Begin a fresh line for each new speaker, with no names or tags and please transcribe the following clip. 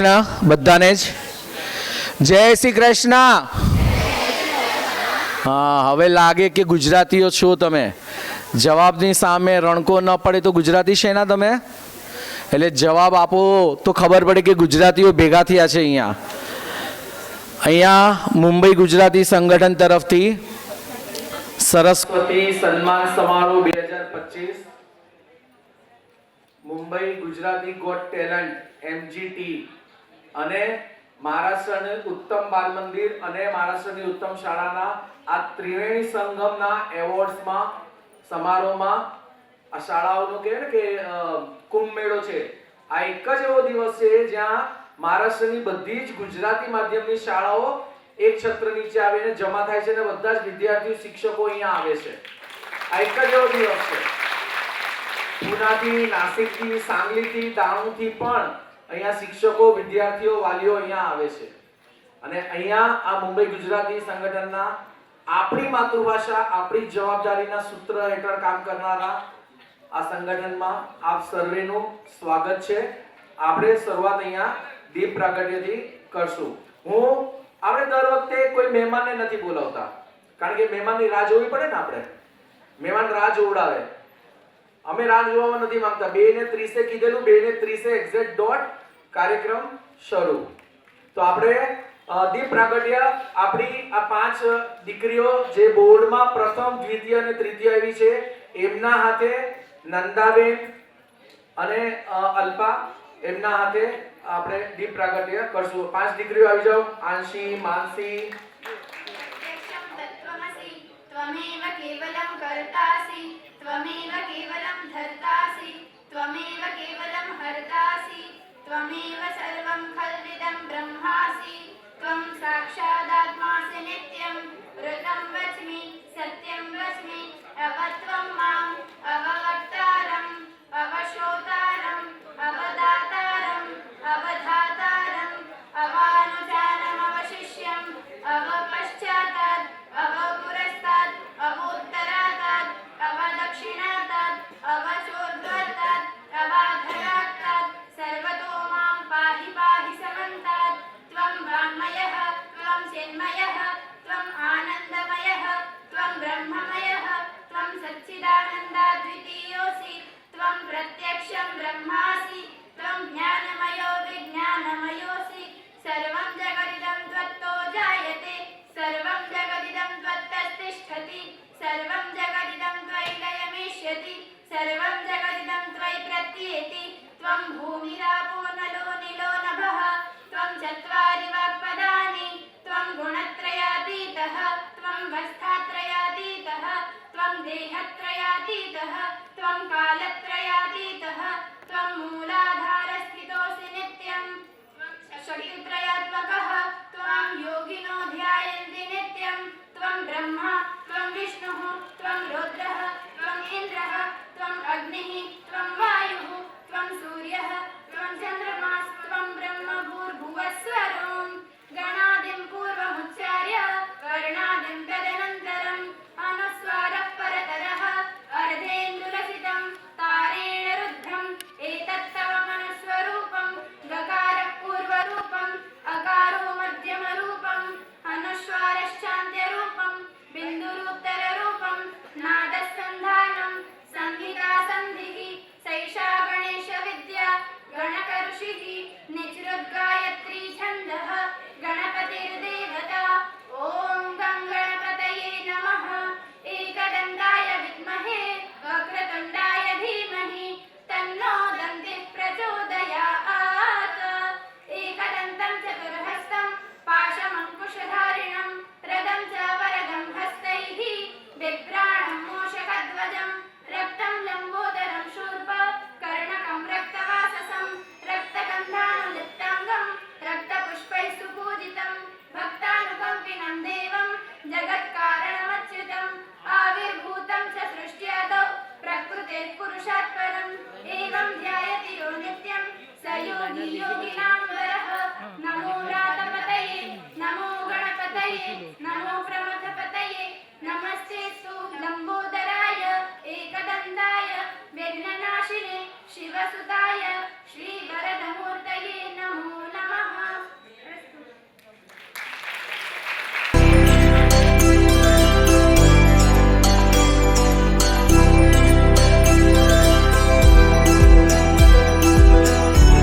કૃષ્ણ બધાને જ. જય શ્રી કૃષ્ણ. હા, હવે લાગે કે ગુજરાતીઓ છો તમે. જવાબની સામે રણકો ન પડે તો ગુજરાતી છે ના તમે? એટલે જવાબ આપો તો ખબર પડે કે ગુજરાતીઓ ભેગા થયા છે અહીંયા. અહીંયા મુંબઈ ગુજરાતી સંગઠન તરફથી સરસ્વતી સન્માન સમારોહ બે હજાર પચીસ. Mumbai Gujarati Got Talent MGT અને મહારાષ્ટ્રની ઉત્તમ બાલ મંદિર અને મહારાષ્ટ્રની ઉત્તમ શાળાના આ ત્રિવેણી સંગમના એવોર્ડ્સમાં, સમારોહમાં, આ શાળાઓનો કહે ને કે કુંભ મેળો છે. આ એક જ એવો દિવસ છે જ્યાં મહારાષ્ટ્રની બધી જ ગુજરાતી માધ્યમની શાળાઓ એક છત્ર નીચે આવીને જમા થાય છે અને બધા જ વિદ્યાર્થીઓ, શિક્ષકો અહીંયા આવે છે. આ એક જ એવો દિવસ છે. પુનાથી, નાસિકથી, સાંગલીથી, દાણુથી પણ અહીંયા શિક્ષકો, વિદ્યાર્થીઓ, વાલીઓ અહીંયા આવે છે. અને અહીંયા આ મુંબઈ ગુજરાતી સંગઠનના આપણી માતૃભાષા, આપણી જવાબદારીના સૂત્ર હેઠળ કામ કરનારા આ સંગઠનમાં આપ સર્વેનું સ્વાગત છે. આપણે શરૂઆત અહીંયા દીપ પ્રાગટ્યથી કરશું. હું આપણે દર વખતે કોઈ મહેમાનને નથી બોલાવતા. કારણ કે મહેમાનની રાહ જોવી પડે ને આપણે. મહેમાન રાહ જોવડાવે. અમે રાહ જોવામાં નથી માંગતા. બે ને ત્રીસે કીધેલું, બે ને ત્રીસે એક્ઝેક્ટ ડોટ કાર્યક્રમ શરૂ. તો આપણે દીપ પ્રાગટ્ય આપણી આ પાંચ દીકરીઓ જે બોર્ડમાં પ્રથમ, દ્વિતીય અને તૃતીય આવી છે, એમના હાથે નંદાબેન અને અલ્પા, એમના હાથે આપણે દીપ પ્રાગટ્ય કરશું. પાંચ દીકરીઓ આવી જાઓ. આંશી, માનસી
त्वमेव 你有你那。